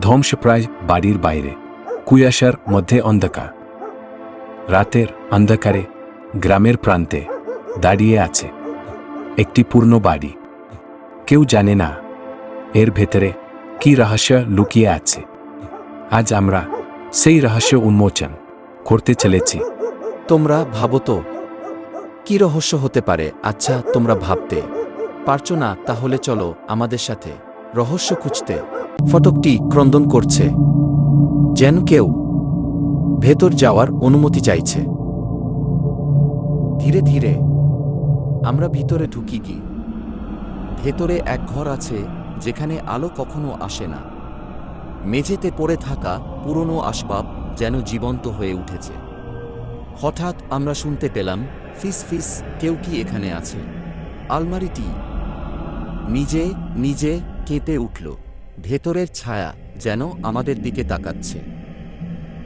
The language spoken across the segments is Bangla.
ধ্বংসপ্রায় বাড়ির বাইরে, কুয়াশার মধ্যে অন্ধকার। রাতের অন্ধকারে গ্রামের প্রান্তে দাঁড়িয়ে আছে একটি পূর্ণ বাড়ি। কেউ জানে না এর ভেতরে কি রহস্য লুকিয়ে আছে। আজ আমরা সেই রহস্য উন্মোচন করতে চলেছি। তোমরা ভাবো তো, কি রহস্য হতে পারে? আচ্ছা তোমরা ভাবতে। পারছ না, তাহলে চলো আমাদের সাথে রহস্য খুঁজতে। ফটকটি ক্রন্দন করছে, যেন কেউ ভেতর যাওয়ার অনুমতি চাইছে। ধীরে ধীরে আমরা ভিতরে ঢুকি কি? ভেতরে এক ঘর আছে যেখানে আলো কখনো আসে না। মেঝেতে পড়ে থাকা পুরনো আসবাব যেন জীবন্ত হয়ে উঠেছে। হঠাৎ আমরা শুনতে পেলাম, ফিস ফিস, কেউ কি এখানে আছে? আলমারিটি নিজে নিজে কেঁপে উঠল। ভেতরের ছায়া যেন আমাদের দিকে তাকাচ্ছে।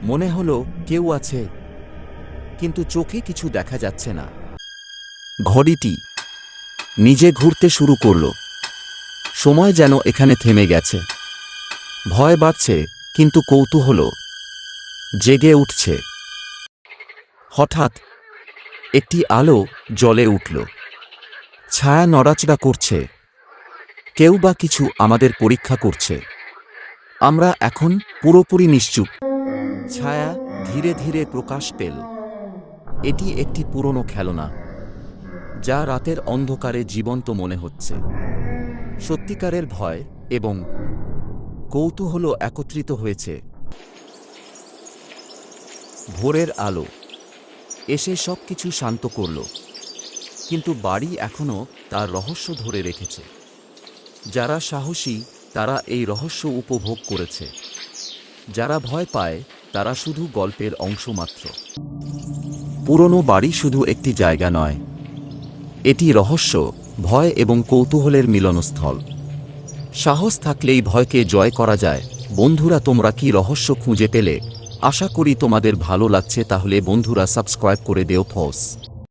মনে হলো কেউ আছে, কিন্তু চোখে কিছু দেখা যাচ্ছে না। ঘড়িটি নিজে ঘুরতে শুরু করল। সময় যেন এখানে থেমে গেছে। ভয় বাড়ছে, কিন্তু কৌতূহল জেগে উঠছে। হঠাৎ একটি আলো জলে উঠল। ছায়া নড়াচড়া করছে। কেউ বা কিছু আমাদের পরীক্ষা করছে। আমরা এখন পুরোপুরি নিশ্চুপ। ছায়া ধীরে ধীরে প্রকাশ পেল। এটি একটি পুরনো খেলনা, যা রাতের অন্ধকারে জীবন্ত মনে হচ্ছে। সত্যিকারের ভয় এবং কৌতূহল একত্রিত হয়েছে। ভোরের আলো এসে সব কিছু শান্ত করল, কিন্তু বাড়ি এখনও তার রহস্য ধরে রেখেছে। যারা সাহসী, তারা এই রহস্য উপভোগ করেছে। যারা ভয় পায়, তারা শুধু গল্পের অংশ মাত্র। পুরনো বাড়ি শুধু একটি জায়গা নয়। এটি রহস্য, ভয় এবং কৌতূহলের মিলনস্থল। সাহস থাকলেই ভয়কে জয় করা যায়। বন্ধুরা, তোমরা কি রহস্য খুঁজে পেলে? আশা করি তোমাদের ভালো লাগছে, তাহলে বন্ধুরা সাবস্ক্রাইব করে দেও ফস।